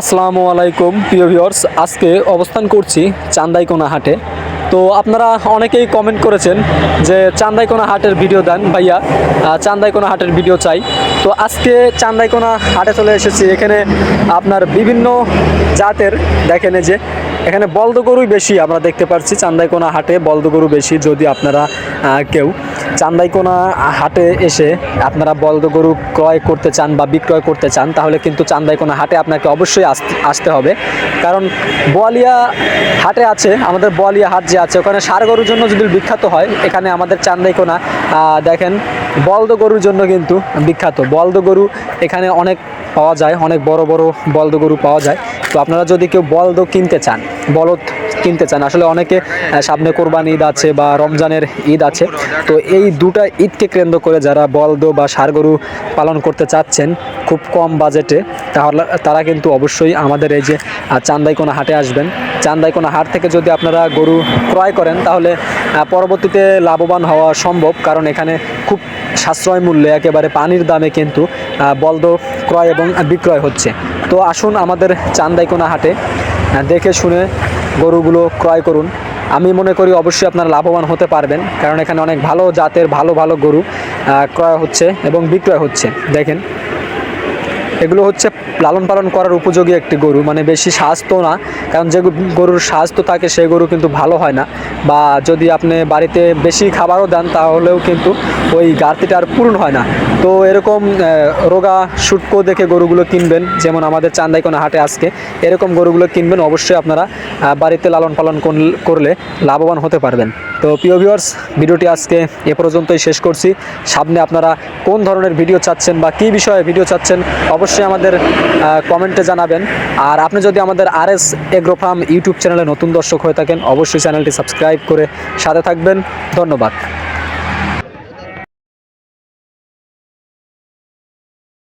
আসসালামু আলাইকুম, প্রিয় ভিউয়ার্স। আজকে অবস্থান করছি চান্দাইকোনা হাটে। তো আপনারা অনেকেই কমেন্ট করেছেন যে চান্দাইকোনা হাটের ভিডিও দেন। ভাইয়া চান্দাইকোনা হাটের ভিডিও চাই। তো আজকে চান্দাইকোনা হাটে চলে এসেছি। এখানে আপনার বিভিন্ন জাতের, দেখেন যে এখানে বলদ গরুই বেশি আমরা দেখতে পাচ্ছি চান্দাইকোনা হাটে বলদ গরু বেশি যদি আপনারা কেউ চান্দাইকোনা হাটে এসে আপনারা বলদ গরু ক্রয় করতে চান বা বিক্রয় করতে চান, তাহলে কিন্তু চান্দাইকোনা হাটে আপনাকে অবশ্যই আসতে হবে। কারণ বোয়ালিয়া হাটে আছে, আমাদের বোয়ালিয়া হাট যে আছে, ওখানে সার গরুর জন্য যদি বিখ্যাত হয়, এখানে আমাদের চান্দাইকোনা দেখেন বলদ গরুর জন্য কিন্তু বিখ্যাত। বলদ গরু এখানে অনেক পাওয়া যায়, অনেক বড় বড় বলদ গরু পাওয়া যায়। তো আপনারা যদি কেউ বলদ কিনতে চান, বলদ কিনতে চান, আসলে অনেকে সামনে কোরবান ঈদ আছে বা রমজানের ঈদ আছে, তো এই দুটা ঈদকে কেন্দ্র করে যারা বলদ বা ষাড় গরু পালন করতে চাচ্ছেন খুব কম বাজেটে, তাহলে তারা কিন্তু অবশ্যই আমাদের এই যে চান্দাইকোনা হাটে আসবেন। চান্দাইকোনা হাট থেকে যদি আপনারা গরু ক্রয় করেন, তাহলে পরবর্তীতে লাভবান হওয়া সম্ভব, কারণ এখানে খুব সাশ্রয় মূল্যে, একেবারে পানির দামে কিন্তু বলদ ক্রয় এবং বিক্রয় হচ্ছে। তো আসুন আমাদের চান্দাইকোনা হাটে দেখে শুনে গরুগুলো ক্রয় করুন। আমি মনে করি অবশ্যই আপনারা লাভবান হতে পারবেন, কারণ এখানে অনেক ভালো জাতের ভালো ভালো গরু ক্রয় হচ্ছে এবং বিক্রয় হচ্ছে। দেখেন এগুলো হচ্ছে লালন পালন করার উপযোগী একটি গরু মানে বেশি স্বাস্থ্য না, কারণ যে গরু- গরুর স্বাস্থ্য থাকে সেই গরু কিন্তু ভালো হয় না। বা যদি আপনি বাড়িতে বেশি খাবারও দেন, তাহলেও কিন্তু ওই ঘাটতিটা আর পূরণ হয় না। তো এরকম রোগা শুটকো দেখে গরুগুলো কিনবেন, যেমন আমাদের চান্দাইকোনা হাটে আজকে, এরকম গরুগুলো কিনবেন, অবশ্যই আপনারা বাড়িতে লালন পালন করল- করলে লাভবান হতে পারবেন। তো প্রিয় ভিউয়ার্স ভিডিওটি আজকে এ পর্যন্তই শেষ করছি। সামনে আপনারা কোন ধরনের ভিডিও চাচ্ছেন বা কী বিষয়ে ভিডিও চাচ্ছেন, অবশ্যই আমাদের কমেন্টে জানাবেন। আর আপনি যদি আমাদের আর এস এগ্রোফার্ম ইউটিউব চ্যানেলে নতুন দর্শক হয়ে থাকেন, অবশ্যই চ্যানেলটি সাবস্ক্রাইব করে সাথে থাকবেন। ধন্যবাদ।